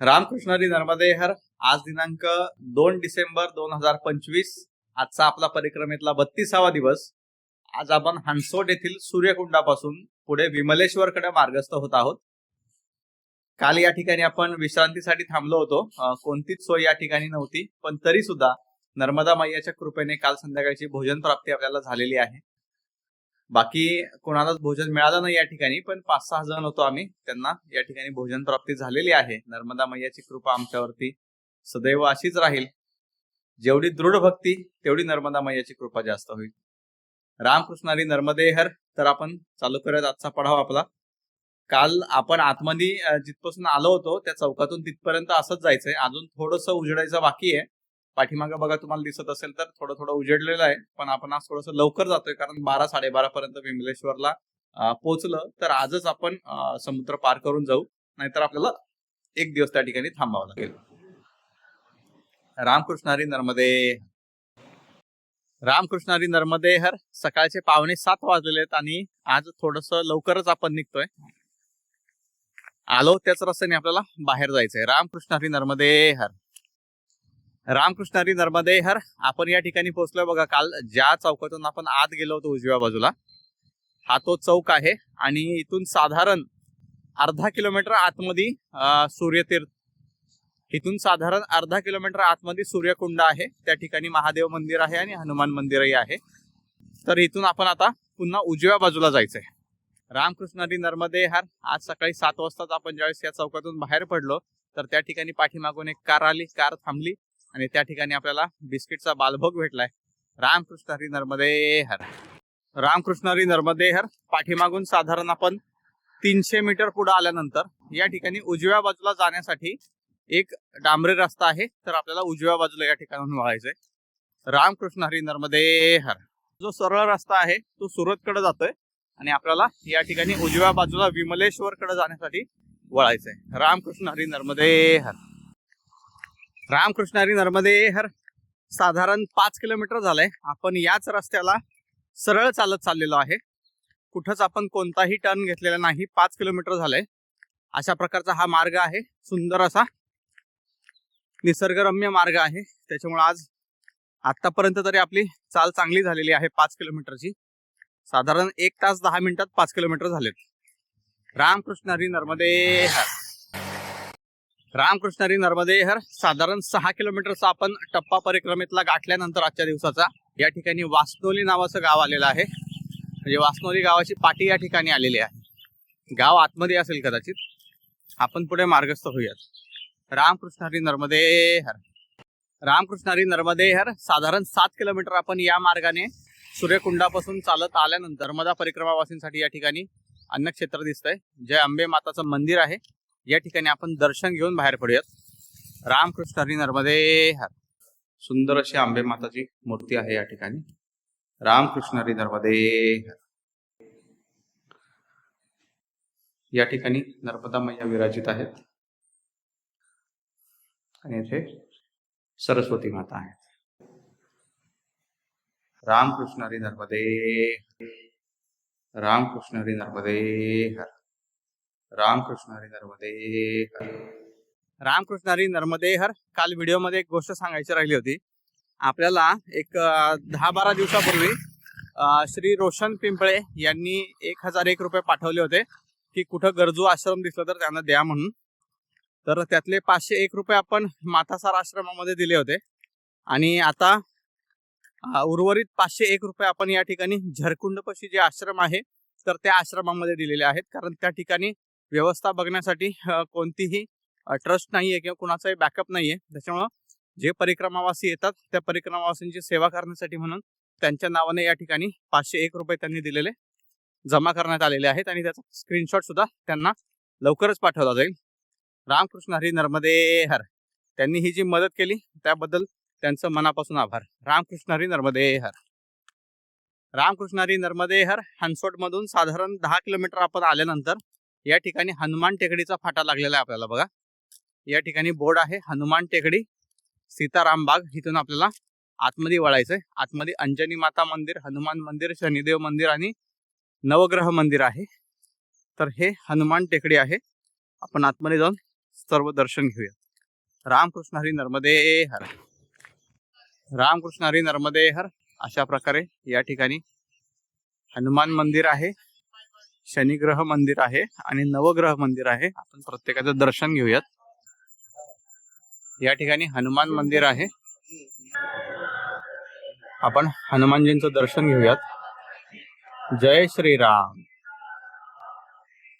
रामकृष्णरी नर्मदे हर. आज दिनांक दोन डिसेंबर दोन हजार पंचवीस. आजचा आपला परिक्रमेतला बत्तीसावा दिवस. आज आपण हंसोट येथील सूर्यकुंडापासून पुढे विमलेश्वरकडे मार्गस्थ होत आहोत. काल या ठिकाणी आपण विश्रांतीसाठी थांबलो होतो. कोणतीच सोय या ठिकाणी नव्हती. पण तरी सुद्धा नर्मदा मैयाच्या कृपेने काल संध्याकाळची भोजन प्राप्ती आपल्याला झालेली आहे. बाकी कोणालाच भोजन मिळालं नाही या ठिकाणी पण पाच सहा जण होतो आम्ही. त्यांना या ठिकाणी भोजन प्राप्ती झालेली आहे. नर्मदा मैयाची कृपा आमच्यावरती सदैव अशीच राहील. जेवढी दृढ भक्ती तेवढी नर्मदा मैयाची कृपा जास्त होईल. रामकृष्णारी नर्मदे हर तर आपण चालू करत आजचा पढाव आपला. काल आपण आतमध्ये जिथपासून आलो होतो त्या चौकातून तिथपर्यंत असंच जायचंय. अजून थोडंसं उजडायचं बाकी आहे. पाठीमागं बघा तुम्हाला दिसत असेल तर थोडं थोडं उजेडलेलं आहे पण आपण आज थोडंसं लवकर जातोय कारण बारा साडेबारा पर्यंत विमलेश्वरला पोहोचलं. तर आजच आपण समुद्र पार करून जाऊ. नाहीतर आपल्याला एक दिवस त्या ठिकाणी थांबावं लागेल. रामकृष्णारी नर्मदे. रामकृष्णारी नर्मदे हर सकाळचे पावणे सात वाजलेले आहेत आणि आज थोडस लवकरच आपण निघतोय. आलो त्याच रस्त्याने आपल्याला बाहेर जायचंय. रामकृष्णारी नर्मदे हर. रामकृष्णारी नर्मदे हर. आपण या ठिकाणी पोहोचलोय बघा काल ज्या चौकातून आपण आत गेलो होतो उजव्या बाजूला हा तो चौक आहे. आणि इथून साधारण अर्धा किलोमीटर आतमध्ये सूर्यतीर्थ. इथून साधारण अर्धा किलोमीटर आतमध्ये सूर्यकुंड आहे. त्या ठिकाणी महादेव मंदिर आहे आणि हनुमान मंदिरही आहे. तर इथून आपण आता पुन्हा उजव्या बाजूला जायचंय. रामकृष्णारी नर्मदे हार. आज सकाळी सात वाजताच आपण ज्यावेळेस या चौकातून बाहेर पडलो तर त्या ठिकाणी पाठीमागून एक कार आली कार थांबली. आणि त्या ठिकाणी आपल्याला बिस्किटचा बालभोग भेटलाय. रामकृष्णारी नर्मदे हर. रामकृष्णारी नर्मदे हर. पाठीमागून साधारण आपण तीनशे मीटर पुढे आल्यानंतर या ठिकाणी उजव्या बाजूला जाण्यासाठी एक डांबरी रस्ता आहे. तर आपल्याला उजव्या बाजूला या ठिकाणाहून वळायचंय. रामकृष्ण हरी नर्मदे हर. जो सरळ रस्ता आहे तो सुरतकडे जातोय आणि आपल्याला या ठिकाणी उजव्या बाजूला विमलेश्वर कडे जाण्यासाठी वळायचंय. रामकृष्ण हरी. नर्मदे रामकृष्णारी नर्मदे हर साधारण पाच किलोमीटर झालंय. आपण याच रस्त्याला सरळ चालत चाललेलो आहे. कुठंच आपण कोणताही टर्न घेतलेला नाही. पाच किलोमीटर झालंय. अशा प्रकारचा हा मार्ग आहे. सुंदर असा निसर्गरम्य मार्ग आहे. त्याच्यामुळे आज आतापर्यंत तरी आपली चाल चांगली झालेली आहे पाच किलोमीटरची. साधारण एक तास दहा मिनिटात पाच किलोमीटर झालेत. रामकृष्णारी नर्मदे हर रामकृष्णारी नर्मदेहर साधारण सहा किलोमीटरचा आपण टप्पा परिक्रमेतला गाठल्यानंतर आजच्या दिवसाचा या ठिकाणी वासनोली नावाचं गाव आलेलं आहे. म्हणजे वासनोली गावाची पाटी या ठिकाणी आलेली आहे. गाव आतमध्ये असेल कदाचित. आपण पुढे मार्गस्थ होऊयात. रामकृष्णारी नर्मदेहर रामकृष्णारी नर्मदेहर साधारण सात किलोमीटर आपण या मार्गाने सूर्यकुंडापासून चालत आल्यानंतर नर्मदा परिक्रमावासींसाठी या ठिकाणी अन्नक्षेत्र दिसतंय. जय अंबे माताचं मंदिर आहे. या ठिकाणी आपण दर्शन घेऊन बाहेर पडूयात. रामकृष्णारी नर्मदे हर. सुंदर अशी आंबे माताची मूर्ती आहे या ठिकाणी. रामकृष्णारी नर्मदे हर. या ठिकाणी नर्मदा मैया विराजित आहेत. आणि येथे सरस्वती माता आहेत. रामकृष्णारी नर्मदे रामकृष्णारी नर्मदे हर. रामकृष्णारी नर्मदे रामकृष्ण हरी नर्मदे हर काल व्हिडिओमध्ये एक गोष्ट सांगायची राहिली होती. आपल्याला एक दहा बारा दिवसापूर्वी श्री रोशन पिंपळे यांनी एक हजार एक रुपये पाठवले होते की कुठं गरजू आश्रम दिसलं तर त्यांना द्या म्हणून. तर त्यातले पाचशे एक रुपये आपण मातासार आश्रमामध्ये दिले होते. आणि आता उर्वरित पाचशे एक रुपये आपण या ठिकाणी झरकुंडपशी जे आश्रम आहे तर त्या आश्रमामध्ये दिलेले आहेत. कारण त्या ठिकाणी व्यवस्था बघण्यासाठी कोणतीही ट्रस्ट नाहीये किंवा कुणाचाही बॅकअप नाहीये. त्याच्यामुळं जे परिक्रमावासी येतात त्या परिक्रमावासींची सेवा करण्यासाठी म्हणून त्यांच्या नावाने या ठिकाणी पाचशे एक रुपये त्यांनी दिलेले जमा करण्यात आलेले आहेत आणि त्याचा स्क्रीनशॉट सुद्धा त्यांना लवकरच पाठवला जाईल. रामकृष्ण हरी नर्मदे हर. त्यांनी ही जी मदत केली त्याबद्दल त्यांचं मनापासून आभार. रामकृष्ण हरी नर्मदे हर. रामकृष्ण हरी नर्मदे हर हनसोटमधून साधारण दहा किलोमीटर आपण आल्यानंतर या ठिकाणी हनुमान टेकडीचा फाटा लागलेला आहे आपल्याला बघा. या ठिकाणी बोर्ड आहे हनुमान टेकडी सीताराम बाग. इथून आपल्याला आतमध्ये आहे. आतमध्ये अंजनी माता मंदिर हनुमान मंदिर शनिदेव मंदिर आणि नवग्रह मंदिर आहे. तर हे हनुमान टेकडी आहे. आपण आतमध्ये जाऊन सर्व दर्शन घेऊया. रामकृष्ण हरी नर्मदे हर. रामकृष्ण हरी नर्मदे हर. अशा प्रकारे या ठिकाणी हनुमान मंदिर आहे. शनिग्रह मंदिर आहे आणि नवग्रह मंदिर आहे. आपण प्रत्येकाचं दर्शन घेऊयात. या ठिकाणी हनुमान मंदिर आहे. आपण हनुमानजींचं दर्शन घेऊयात. जय श्रीराम.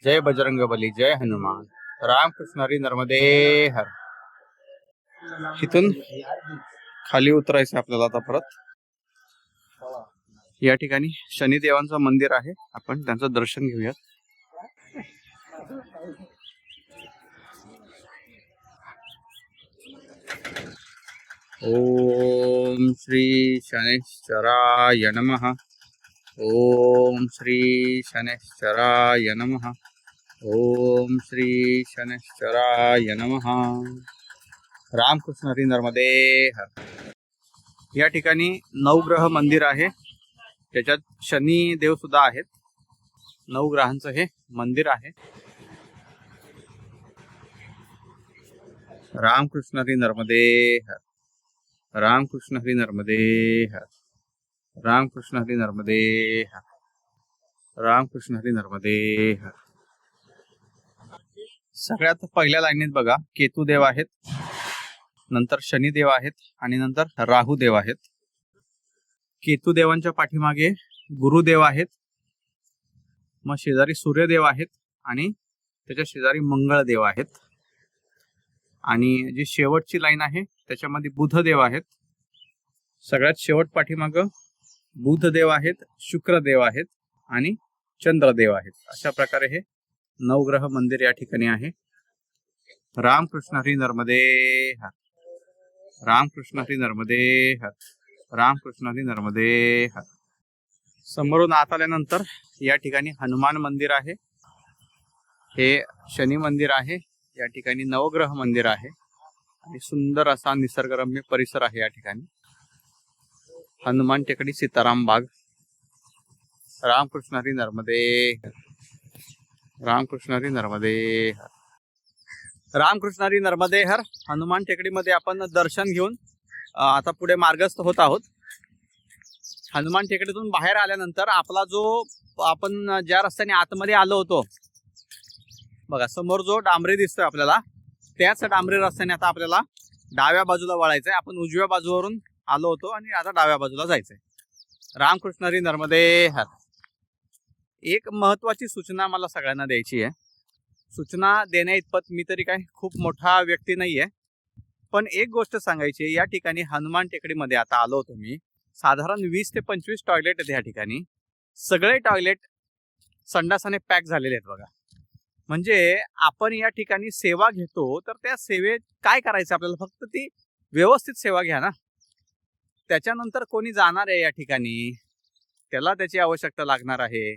जय बजरंग बली जय हनुमान. राम कृष्णरी नर्मदे हर. इथून खाली उतरायचं आपल्याला आता परत. या ठिकाणी शनिदेवांचं मंदिर आहे. आपण त्यांचं दर्शन घेऊयात. ओम श्री शनेश्चराय नमः. ओम श्री शनेश्चराय नमः. ओम श्री शनेश्चराय नमः. रामकृष्ण हरी नर्मदे या ठिकाणी नवग्रह मंदिर आहे. त्याच्यात शनी देव सुद्धा आहेत. नऊ ग्रहांचं हे मंदिर आहे. रामकृष्ण हरी नर्मदे हर. रामकृष्ण हरी नर्मदे हर. रामकृष्ण हरी नर्मदे हर. रामकृष्ण हरी नर्मदे हर. सगळ्यात पहिल्या लाईनीत बघा. केतू देव आहेत. नंतर शनिदेव आहेत आणि नंतर राहू देव आहेत. केतू देवांच्या पाठीमागे गुरुदेव आहेत. मग शेजारी सूर्यदेव आहेत आणि त्याच्या शेजारी मंगळदेव आहेत. आणि जी शेवटची लाईन आहे त्याच्यामध्ये बुधदेव आहेत. सगळ्यात शेवट पाठीमाग बुधदेव आहेत शुक्रदेव आहेत आणि चंद्रदेव आहेत. अशा प्रकारे हे नवग्रह मंदिर या ठिकाणी आहे. रामकृष्ण हरी नर्मदे हर. रामकृष्ण हरी नर्मदे हर. रामकृष्णाने नर्मदे समोरून आत आल्यानंतर या ठिकाणी हनुमान मंदिर आहे. हे शनी मंदिर आहे. या ठिकाणी नवग्रह मंदिर आहे. आणि सुंदर असा निसर्गरम्य परिसर आहे या ठिकाणी. हनुमान टेकडी सीताराम बाग. रामकृष्ण हरी नर्मदे रामकृष्णारी रामकृष्ण हरी नर्मदे हर. रामकृष्ण हरी नर्मदे हर. हनुमान टेकडीमध्ये आपण दर्शन घेऊन आता पुढे मार्गस्थ होत आहोत. हनुमान टेकडीतून बाहेर आल्यानंतर आपला जो आपण ज्या रस्त्याने आतमध्ये आलो होतो बघा समोर जो डांबरी दिसतोय आपल्याला त्याच डांबरी रस्त्याने आता आपल्याला डाव्या बाजूला वळायचंय. आपण उजव्या बाजूवरून आलो होतो आणि आता डाव्या बाजूला जायचंय. रामकृष्णरी नर्मदे हर. एक महत्वाची सूचना मला सगळ्यांना द्यायची आहे. सूचना देण्या इतपत मी तरी काय खूप मोठा व्यक्ती नाहीये. पण एक गोष्ट सांगायची या ठिकाणी हनुमान टेकडीमध्ये आता आलो होतो मी. साधारण वीस ते पंचवीस टॉयलेट आहेत या ठिकाणी. सगळे टॉयलेट संडासाने पॅक झालेले आहेत बघा. म्हणजे आपण या ठिकाणी सेवा घेतो तर त्या सेवेत काय करायचं? आपल्याला फक्त ती व्यवस्थित सेवा घ्या ना. त्याच्यानंतर कोणी जाणार आहे या ठिकाणी? त्याला त्याची आवश्यकता लागणार आहे.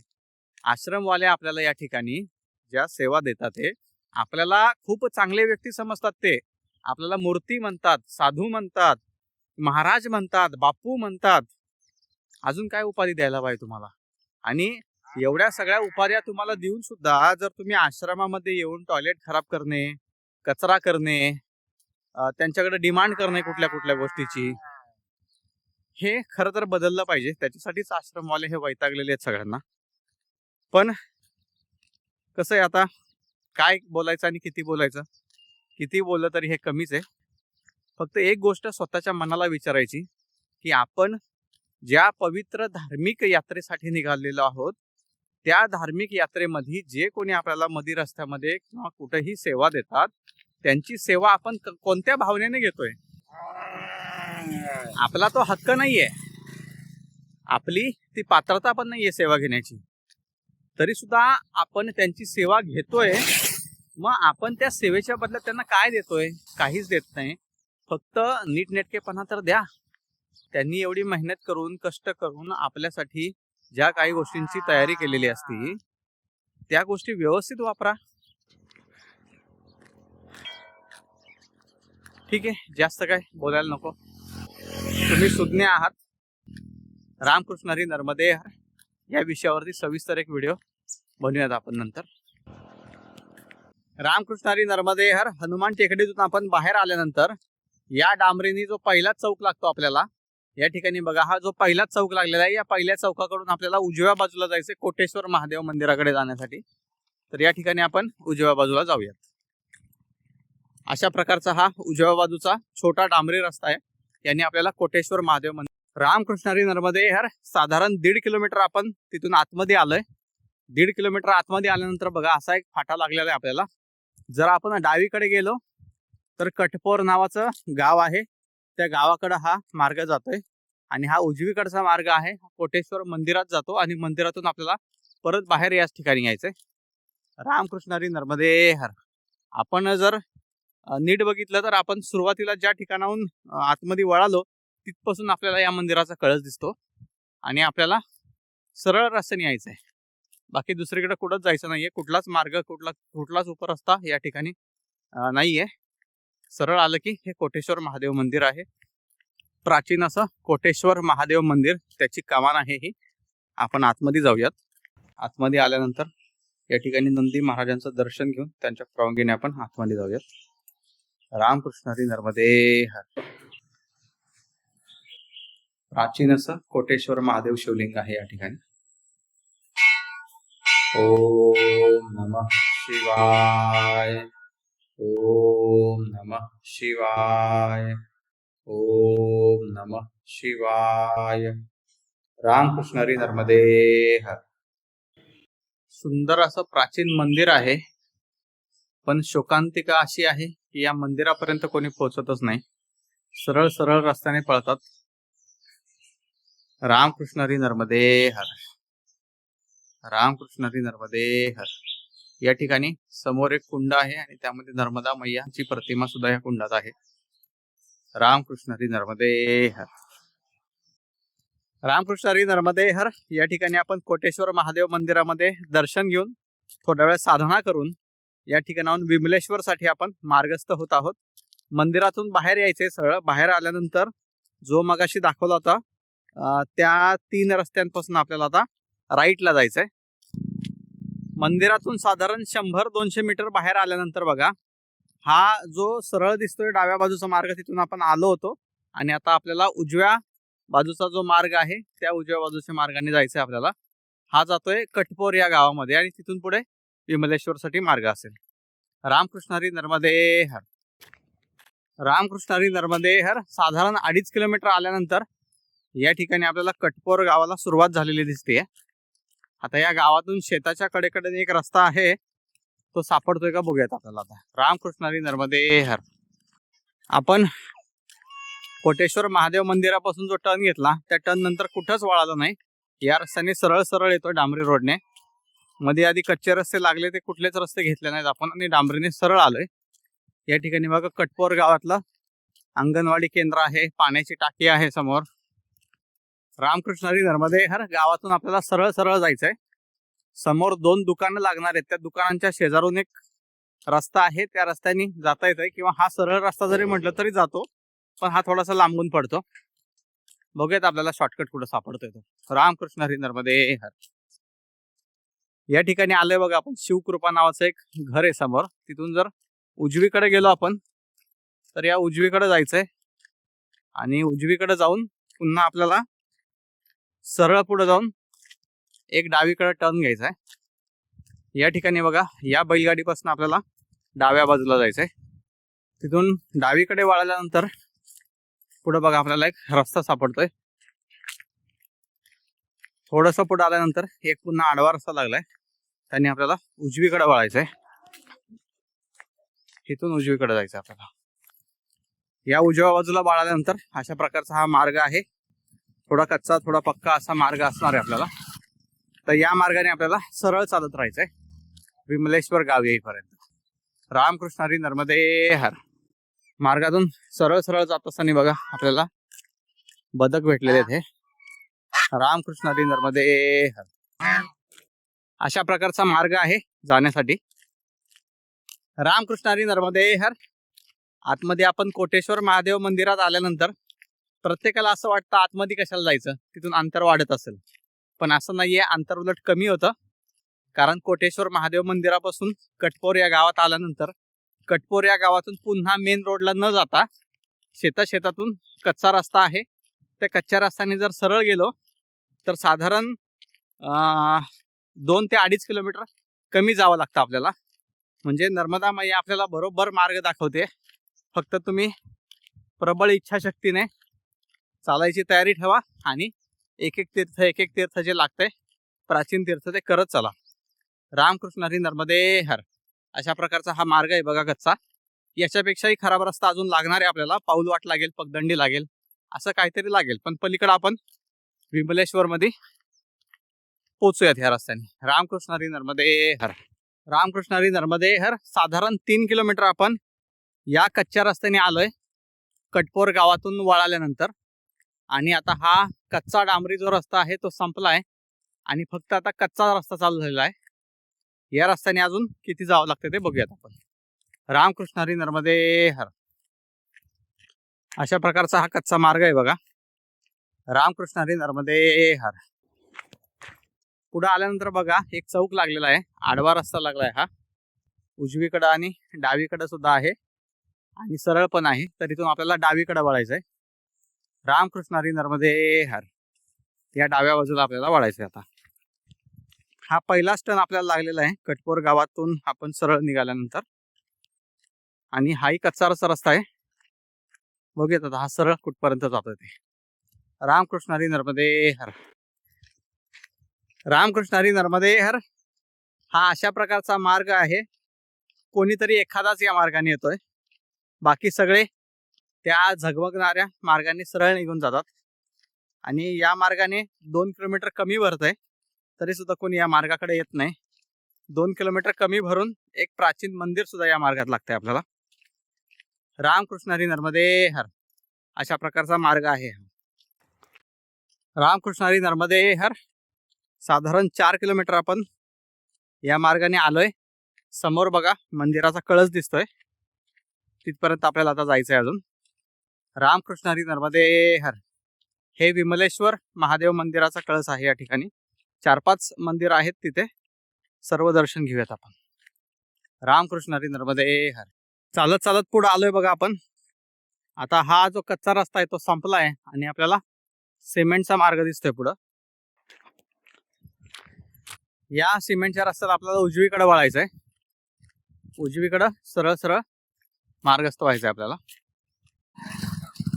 आश्रमवाले आपल्याला या ठिकाणी ज्या सेवा देतात ते आपल्याला खूप चांगले व्यक्ती समजतात ते. आपल्याला मूर्ती म्हणतात साधू म्हणतात महाराज म्हणतात बापू म्हणतात. अजून काय उपाधी द्यायला पाहिजे तुम्हाला? आणि एवढ्या सगळ्या उपाध्या तुम्हाला देऊन सुद्धा जर तुम्ही आश्रमामध्ये येऊन टॉयलेट खराब करणे कचरा करणे त्यांच्याकडे डिमांड करणे कुठल्या कुठल्या गोष्टीची हे खरं तर बदललं पाहिजे. त्याच्यासाठीच आश्रमवाले हे वैतागलेले आहेत सगळ्यांना. पण कसं आहे आता? काय बोलायचं आणि किती बोलायचं? किती बोललं तरी हे कमीच आहे. फक्त एक गोष्ट स्वतःच्या मनाला विचारायची की आपण ज्या पवित्र धार्मिक यात्रेसाठी निघालेलो आहोत त्या धार्मिक यात्रेमध्ये जे कोणी आपल्याला मधी रस्त्यामध्ये किंवा कुठेही सेवा देतात त्यांची सेवा आपण कोणत्या भावनेने घेतोय? आपला तो हक्क नाहीये. आपली ती पात्रता पण नाहीये सेवा घेण्याची. तरी सुद्धा आपण त्यांची सेवा घेतोय मग आपण त्या सेवेच्या बदल्यात त्यांना काय देतोय? काहीच देत नाही. फक्त नीटनेटकेपणा तर द्या. त्यांनी एवढी मेहनत करून कष्ट करून आपल्यासाठी ज्या काही गोष्टींची तयारी केलेली असती त्या गोष्टी व्यवस्थित वापरा. ठीक आहे जास्त काय बोलायला नको. तुम्ही सुज्ञ आहात. रामकृष्ण हरी नर्मदे या विषयावरती सविस्तर एक व्हिडिओ बनवूयात आपण नंतर. रामकृष्णारी नर्मदे हर हनुमान टेकडीतून आपण बाहेर आल्यानंतर या डांबरीनी जो पहिला चौक लागतो आपल्याला या ठिकाणी बघा हा जो पहिला चौक लागलेला आहे या पहिल्या चौकाकडून आपल्याला उजव्या बाजूला जायचं कोटेश्वर महादेव मंदिराकडे जाण्यासाठी. तर या ठिकाणी आपण उजव्या बाजूला जाऊयात. अशा प्रकारचा हा उजव्या बाजूचा छोटा डांबरी रस्ता आहे. यांनी आपल्याला कोटेश्वर महादेव मंदिर रामकृष्णारी नर्मदे हर साधारण दीड किलोमीटर आपण तिथून आतमध्ये आलोय. दीड किलोमीटर आतमध्ये आल्यानंतर बघा असा एक फाटा लागलेला आहे आपल्याला. जर आपण डावीकडे गेलो तर कटपोर नावाचं गाव आहे. त्या गावाकडे हा मार्ग जातोय आणि हा उजवीकडचा मार्ग आहे. कोटेश्वर मंदिरात जातो आणि मंदिरातून आपल्याला परत बाहेर याच ठिकाणी यायचंय. रामकृष्णारी नर्मदे हर. आपण जर नीट बघितलं तर आपण सुरुवातीला ज्या ठिकाणाहून आतमध्ये वळालो तिथपासून आपल्याला या मंदिराचा कळस दिसतो आणि आपल्याला सरळ रस्त्याने यायचं आहे बाकी दुसरीकडे कुठंच जायचं नाहीये. कुठलाच मार्ग कुठला कुठलाच उपरस्ता या ठिकाणी नाहीये. सरळ आलं की हे कोटेश्वर महादेव मंदिर आहे. प्राचीन असं कोटेश्वर महादेव मंदिर त्याची कमान आहे ही. आपण आतमध्ये जाऊयात. आतमध्ये आल्यानंतर या ठिकाणी नंदी महाराजांचं दर्शन घेऊन त्यांच्या परवानगीने आपण आतमध्ये जाऊयात. रामकृष्ण हरी नर्मदे हर. प्राचीन असं कोटेश्वर महादेव शिवलिंग आहे या ठिकाणी. ओम नमः शिवाय। ओम नमः शिवाय। ओम नमः शिवाय। रामकृष्णरी नर्मदे हर सुंदर असं प्राचीन मंदिर आहे पण शोकांतिका अशी आहे की या मंदिरापर्यंत कोणी पोहोचतच नाही. सरळ सरळ रस्त्याने पळतात. रामकृष्ण हरी नर्मदे हर रामकृष्ण हरी नर्मदे हर. या ठिकाणी समोर एक कुंड आहे आणि त्यामध्ये नर्मदा मैयाची प्रतिमा सुद्धा या कुंडात आहे. रामकृष्ण हरी नर्मदे हर. रामकृष्ण हरी नर्मदे हर. या ठिकाणी आपण कोटेश्वर महादेव मंदिरामध्ये दर्शन घेऊन थोड्या वेळ साधना करून या ठिकाणाहून विमलेश्वर साठी आपण मार्गस्थ होत आहोत. मंदिरातून बाहेर यायचे सरळ बाहेर आल्यानंतर जो मगाशी दाखवला होता त्या तीन रस्त्यांपासून आपल्याला आता राईटला जायचंय. मंदिरातून साधारण शंभर दोनशे मीटर बाहेर आल्यानंतर बघा हा जो सरळ दिसतोय डाव्या बाजूचा मार्ग तिथून आपण आलो होतो आणि आता आपल्याला उजव्या बाजूचा जो मार्ग आहे त्या उजव्या बाजूच्या मार्गाने जायचंय आपल्याला. हा जातोय कटपोर या गावामध्ये आणि तिथून पुढे विमलेश्वर साठी मार्ग असेल. रामकृष्ण हरी नर्मदे हर. रामकृष्ण हरी नर्मदे हर साधारण अडीच किलोमीटर आल्यानंतर या ठिकाणी आपल्याला कटपोर गावाला सुरुवात झालेली दिसते आता या गावातून शेताच्या कडेकडे एक रस्ता आहे. तो सापडतोय का बघूयात आपल्याला आता. रामकृष्णारी नर्मदे हर. आपण कोटेश्वर महादेव मंदिरापासून जो टर्न घेतला त्या टर्न नंतर कुठंच वळालो नाही. या रस्त्याने सरळ सरळ येतोय डांबरी रोडने. मध्ये आधी कच्चे रस्ते लागले ते कुठलेच रस्ते घेतले नाहीत आपण. आणि डांबरीने सरळ आलोय. या ठिकाणी बघा कटपोर गावातलं अंगणवाडी केंद्र आहे पाण्याची टाकी आहे समोर. रामकृष्ण हरी नर्मदे हर गावातून आपल्याला सरळ सरळ जायचंय. समोर दोन दुकानं लागणार आहेत. त्या दुकानांच्या शेजारून एक रस्ता आहे. त्या रस्त्याने जाता येत आहे किंवा हा सरळ रस्ता जरी म्हटलं तरी जातो पण हा थोडासा लांबून पडतो. बघूयात आपल्याला शॉर्टकट कुठं सापडतोय तो. रामकृष्ण हरी नर्मदे हर. या ठिकाणी आलोय बघा आपण. शिवकृपा नावाचं एक घर आहे समोर. तिथून जर उजवीकडे गेलो आपण तर या उजवीकडे जायचंय. आणि उजवीकडे जाऊन पुन्हा आपल्याला सरळ पुढे जाऊन एक डावीकडे टर्न घ्यायचा आहे. या ठिकाणी बघा या बैलगाडीपासून आपल्याला डाव्या बाजूला जायचंय. तिथून डावीकडे वळाल्यानंतर पुढे बघा आपल्याला एक रस्ता सापडतोय. थोडस पुढे आल्यानंतर एक पुन्हा आडवा रस्ता लागलाय. त्यांनी आपल्याला उजवीकडे वळायचंय. इथून उजवीकडे जायचं आपल्याला. या उजव्या बाजूला बाळाल्यानंतर अशा प्रकारचा हा मार्ग आहे. थोडा कच्चा थोडा पक्का असा मार्ग असणार आहे आपल्याला. तर या मार्गाने आपल्याला सरळ चालत राहायचंय. विमलेश्वर गाव येईपर्यंत. रामकृष्ण हरी नर्मदे हर. मार्गातून सरळ सरळ जात असताना बघा आपल्याला बदक भेटलेले आहेत हे. रामकृष्ण हरी नर्मदे हर. अशा प्रकारचा मार्ग आहे जाण्यासाठी. रामकृष्ण हरी नर्मदे हर. आतमध्ये आपण कोटेश्वर महादेव मंदिरात आल्यानंतर प्रत्येकाला असं वाटतं आतमध्ये कशाला जायचं? तिथून अंतर वाढत असेल. पण असं नाहीये. अंतर उलट कमी होतं. कारण कोटेश्वर महादेव मंदिरापासून कटपोर या गावात आल्यानंतर कटपोर या गावातून पुन्हा मेन रोडला न जाता शेता शेतातून कच्चा रस्ता आहे. त्या कच्च्या रस्त्याने जर सरळ गेलो तर साधारण दोन ते अडीच किलोमीटर कमी जावं लागतं आपल्याला. म्हणजे नर्मदा माई आपल्याला बरोबर मार्ग दाखवते. फक्त तुम्ही प्रबळ इच्छाशक्तीने चालायची तयारी ठेवा आणि एक एक तीर्थ एक एक तीर्थ जे लागतंय प्राचीन तीर्थ ते करत चला. रामकृष्ण हरी नर्मदे हर. अशा प्रकारचा हा मार्ग आहे बघा कच्चा याच्यापेक्षाही खराब रस्ता अजून लागणार आहे आपल्याला. पाऊल वाट लागेल पगदंडी लागेल असं काहीतरी लागेल. पण पलीकडे आपण विमलेश्वरमध्ये पोचूयात ह्या रस्त्याने. रामकृष्ण हरी नर्मदे हर. रामकृष्ण हरी नर्मदे हर. साधारण तीन किलोमीटर आपण या कच्च्या रस्त्याने आलोय. कटपोर गावातून वळाल्यानंतर. आणि आता हा कच्चा डांबरी जो रस्ता आहे तो संपलाय. आणि फक्त आता कच्चा रस्ता चालू झालेला आहे. या रस्त्याने अजून किती जावं लागतं ते बघूयात आपण. रामकृष्ण हरी नर्मदे हर. अशा प्रकारचा हा कच्चा मार्ग आहे बघा. रामकृष्ण हरी नर्मदे हर. पुढे आल्यानंतर बघा एक चौक लागलेला आहे. आडवा रस्ता लागलाय हा. उजवीकडं आणि डावीकडं सुद्धा आहे. आणि सरळ पण आहे. तर इथून आपल्याला डावीकडं वळायचं आहे रामकृष्ण हरी नर्मदे हर. या डाव्या बाजूला आपल्याला वाढायचं आता. हा पहिलाच टर्न आपल्याला लागलेला आहे. कटपोर गावातून आपण सरळ निघाल्यानंतर. आणि हाही कच्चा रस्ता रस्ता आहे. बघूयात आता हा सरळ कुठपर्यंत जातो ते. रामकृष्ण हरी नर्मदे हर. रामकृष्ण हरी नर्मदे हर. हा अशा प्रकारचा मार्ग आहे. कोणीतरी एखादाच या मार्गाने येतोय. बाकी सगळे त्या झगमगणाऱ्या मार्गाने सरळ निघून जातात. आणि या मार्गाने दोन किलोमीटर कमी भरत आहे तरी सुद्धा कोणी या मार्गाकडे येत नाही. दोन किलोमीटर कमी भरून एक प्राचीन मंदिर सुद्धा या मार्गात लागतंय आपल्याला. रामकृष्ण हरी नर्मदे हर अशा प्रकारचा मार्ग आहे रामकृष्ण हरी नर्मदे हर साधारण चार किलोमीटर आपण या मार्गाने आलोय. समोर बघा मंदिराचा कळस दिसतोय. तिथपर्यंत आपल्याला आता जायचंय अजून. रामकृष्ण हरी नर्मदे हर. हे विमलेश्वर महादेव मंदिराचा कळस आहे या ठिकाणी. चार पाच मंदिर आहेत तिथे. सर्व दर्शन घेऊयात आपण. रामकृष्ण हरी नर्मदे हर. चालत चालत पुढे आलोय बघा आपण. आता हा जो कच्चा रस्ता आहे तो संपला आहे आणि आपल्याला सिमेंटचा मार्ग दिसतोय पुढं. या सिमेंटच्या रस्त्यात आपल्याला उजवीकडे वळायचं आहे उजवीकडं सरळ सरळ मार्गस्थ व्हायचंय आपल्याला.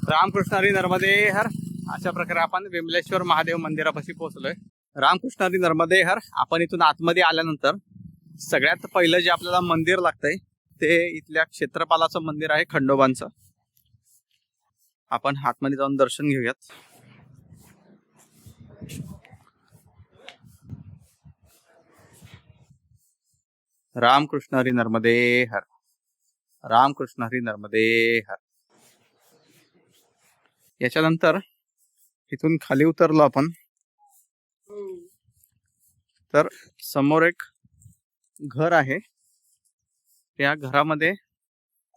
रामकृष्ण हरी नर्मदे हर. अशा प्रकारे आपण विमलेश्वर महादेव मंदिरापाशी पोहोचलोय. रामकृष्ण हरी नर्मदे हर. आपण इथून आतमध्ये आल्यानंतर सगळ्यात पहिलं जे आपल्याला मंदिर लागतंय ते इथल्या क्षेत्रपालाचं मंदिर आहे खंडोबांचं. आपण आतमध्ये जाऊन दर्शन घेऊयात. रामकृष्ण हरी नर्मदे हर. रामकृष्ण हरी नर्मदे हर. याच्यानंतर इथून खाली उतरलो आपण. तर समोर एक घर आहे. त्या घरामध्ये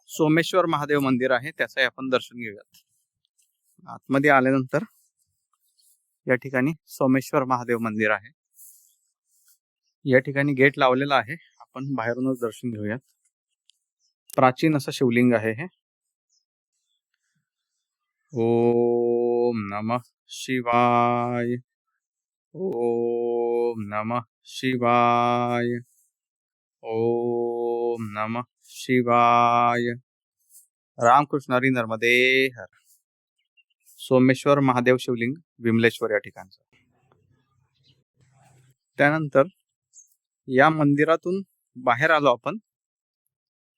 सोमेश्वर महादेव मंदिर आहे. त्याचंही आपण दर्शन घेऊयात. आतमध्ये आल्यानंतर या ठिकाणी सोमेश्वर महादेव मंदिर आहे. या ठिकाणी गेट लावलेला आहे. आपण बाहेरूनच दर्शन घेऊयात. प्राचीन असं शिवलिंग आहे हे. ओम नमः शिवाय। ओम नमः शिवाय। ओम नमः शिवाय। रामकृष्ण हरी नर्मदे हर। सोमेश्वर महादेव शिवलिंग विमलेश्वर या ठिकाणचं. त्यानंतर या मंदिरातून बाहेर आलो आपण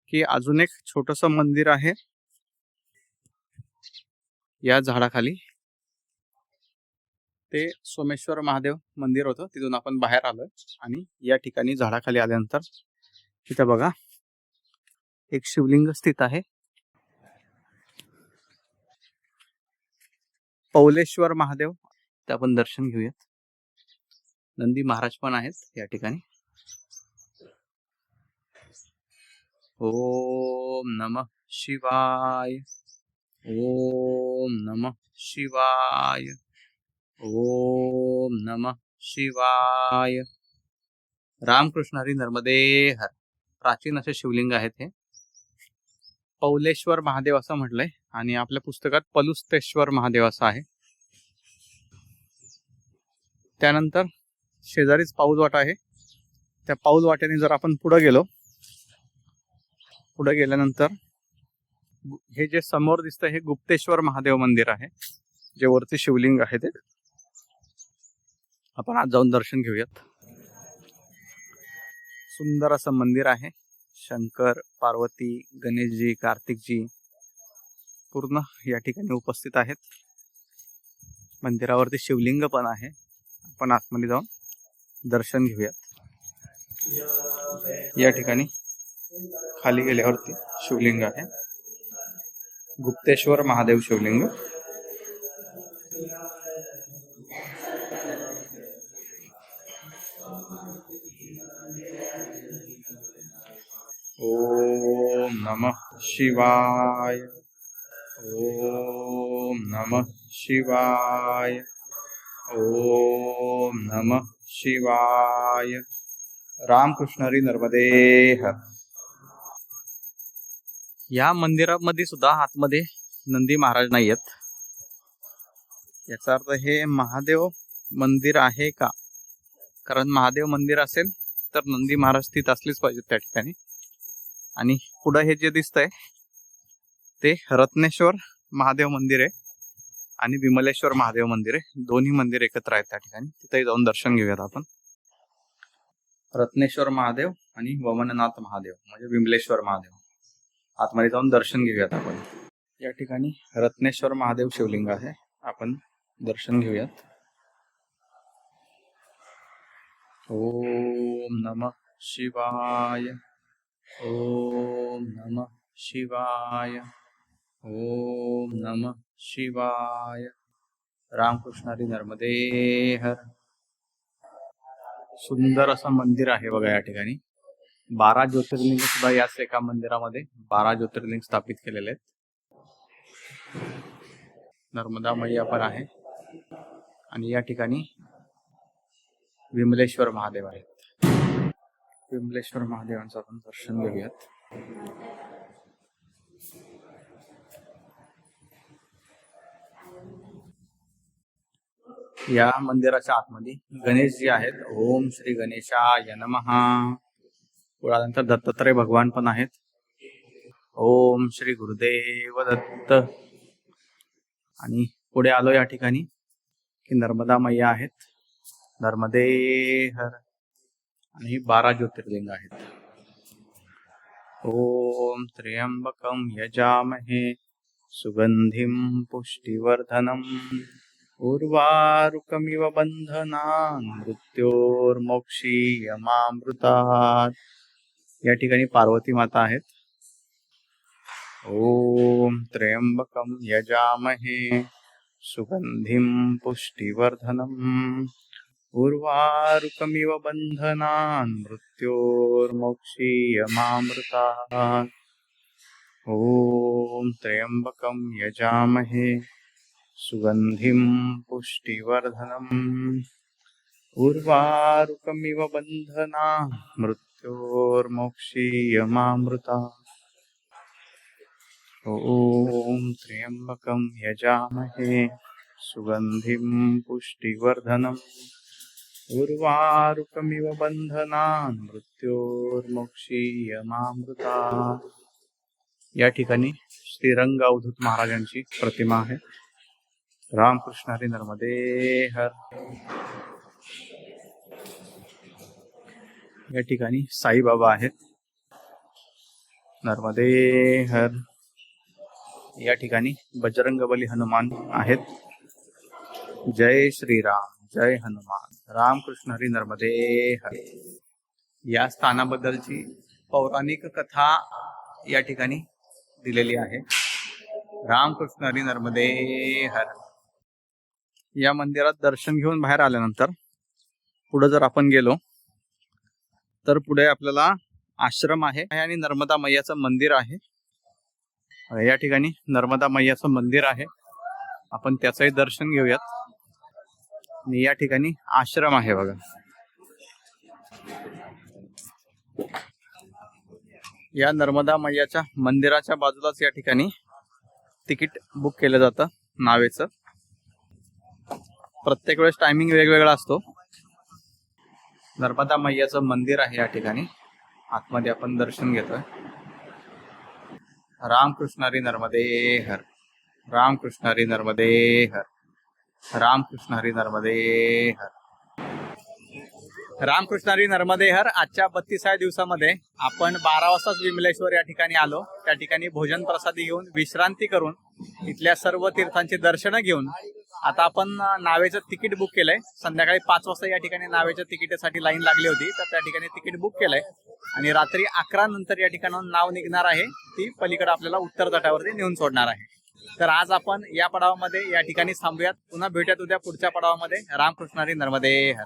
की अजून एक छोटस मंदिर आहे या झाडाखाली ते सोमेश्वर महादेव मंदिर होतं. तिथून आपण बाहेर आलोय. आणि या ठिकाणी झाडाखाली आल्यानंतर तिथं बघा एक शिवलिंग स्थित आहे. पौलेश्वर महादेव ते आपण दर्शन घेऊयात. नंदी महाराज पण आहेत या ठिकाणी. ओम नमः शिवाय. ओम नमः शिवाय। ओम नमः शिवाय। रामकृष्ण हरी नर्मदे हर प्राचीन असे शिवलिंग आहेत हे. पौलेश्वर महादेव असं म्हटलंय आणि आपल्या पुस्तकात पलुस्तेश्वर महादेव असं आहे. त्यानंतर शेजारीच पाऊल वाट आहे. त्या पाऊल वाटेने जर आपण पुढे गेलो पुढे गेल्यानंतर हे जे समोर दिसतं हे गुप्तेश्वर महादेव मंदिर आहे. जे वरती शिवलिंग आहे ते. आपण आज जाऊन दर्शन घेऊयात. सुंदर असं मंदिर आहे. शंकर पार्वती गणेशजी कार्तिकजी पूर्ण या ठिकाणी उपस्थित आहेत. मंदिरावरती शिवलिंग पण आहे. आपण आतमध्ये जाऊन दर्शन घेऊयात. या ठिकाणी खाली गेल्यावरती शिवलिंग आहे. गुप्तेश्वर महादेव शिवलिंग. ओम नमः शिवाय. ओम नमः शिवाय. ओम नमः शिवाय. रामकृष्ण हरी नर्मदे हर. या मंदिरामध्ये सुद्धा आतमध्ये नंदी महाराज नाही आहेत याचा अर्थ हे महादेव मंदिर आहे का? कारण महादेव मंदिर असेल तर नंदी महाराज स्थित असलीच पाहिजे त्या ठिकाणी. आणि पुढं हे जे दिसतंय ते रत्नेश्वर महादेव मंदिर आहे आणि विमलेश्वर महादेव मंदिर आहे. दोन्ही मंदिर एकत्र आहेत त्या ठिकाणी. तिथे जाऊन दर्शन घेऊयात आपण. रत्नेश्वर महादेव आणि वमननाथ महादेव म्हणजे विमलेश्वर महादेव. आतमध्ये जाऊन दर्शन घेऊयात आपण. या ठिकाणी रत्नेश्वर महादेव शिवलिंग आहे. आपण दर्शन घेऊयात. ओम नमः शिवाय. ओम नमः शिवाय. ओम नमः शिवाय. रामकृष्ण हरी नर्मदे हर. सुंदर असं मंदिर आहे बघा या ठिकाणी. बारा ज्योतिर्लिंग सुद्धा याच एका मंदिरामध्ये बारा ज्योतिर्लिंग स्थापित केलेले आहेत. नर्मदा मैया पण आहे. आणि या ठिकाणी विमलेश्वर महादेव आहेत. विमलेश्वर महादेवांचं आपण दर्शन घेऊयात. या मंदिराच्या आतमध्ये गणेशजी आहेत. ओम श्री गणेशाय नमहा कुळानंतर दत्तात्रय भगवान पण आहेत. ओम श्री गुरुदेव दत्त आणि पुढे आलो या ठिकाणी की नर्मदा मैया आहेत. नर्मदे हर आणि बारा ज्योतिर्लिंग आहेत. ओम त्र्यंबकम यजामहे सुगंधिम पुष्टिवर्धनम उर्वारुकमिव बंधना मृत्योर्मोक्षीयमामृतात्. या ठिकाणी पार्वती माता आहेत. ओम त्र्यंबकम यजामहे सुगंधिम पुष्टिवर्धनम उर्वारुकमिव बंधनान् मृत्योर्मोक्षीयमामृतात् ओम त्र्यंबकम यजामहे सुगंधिं पुष्टिवर्धनम् उर्वारुकमिव बन्धना मृत्योर्मोक्षीयमामृता ॐ त्र्यम्बकं यजामहे सुगन्धिं पुष्टिवर्धनम् उर्वारुकमिव बन्धनान् मृत्योर्मोक्षीयमामृता। या ठिकाणी श्रीरंग अवधूत महाराजांची प्रतिमा आहे. रामकृष्ण हरी नर्मदे हर। या ठिकाणी साईबाबा आहेत. नर्मदे हर या ठिकाणी बजरंगबली हनुमान आहेत. जय श्रीराम जय हनुमान रामकृष्ण हरी नर्मदे हर. या स्थानाबद्दलची पौराणिक कथा या ठिकाणी दिलेली आहे. रामकृष्ण हरी नर्मदे हर. या मंदिरात दर्शन घेऊन बाहेर आल्यानंतर पुढे जर आपण गेलो तर पुढे आपल्याला आश्रम आहे. आणि नर्मदा मैयाचं मंदिर आहे. या ठिकाणी नर्मदा मैयाचं मंदिर आहे. आपण त्याचंही दर्शन घेऊयात. आणि या ठिकाणी आश्रम आहे बघा. या नर्मदा मैयाच्या मंदिराच्या बाजूलाच या ठिकाणी तिकीट बुक केलं जातं नावेचं. प्रत्येक वेळेस टायमिंग वेगवेगळा असतो. नर्मदा मैयाचं मंदिर आहे या ठिकाणी. आतमध्ये आपण दर्शन घेतोय. रामकृष्णारी नर्मदे हर. रामकृष्णारी नर्मदे हर. रामकृष्णारी नर्मदे हर. रामकृष्णारी नर्मदे हर आजच्या बत्तीसाव्या दिवसामध्ये आपण बारा वाजताच विमलेश्वर या ठिकाणी आलो. त्या ठिकाणी भोजन प्रसादी घेऊन विश्रांती करून इथल्या सर्व तीर्थांची दर्शनं घेऊन आता आपण नावेचं तिकीट बुक केलंय. संध्याकाळी पाच वाजता या ठिकाणी नावेच्या तिकिटासाठी लाईन लागली होती तर त्या ठिकाणी तिकीट बुक केलंय. आणि रात्री अकरा नंतर या ठिकाणाहून नाव निघणार आहे ती पलीकडे आपल्याला उत्तर तटावरती नेऊन सोडणार आहे. तर आज आपण या पडावामध्ये या ठिकाणी थांबूयात. पुन्हा भेटूयात उद्या पुढच्या पडावामध्ये. रामकृष्णारी नर्मदे हर.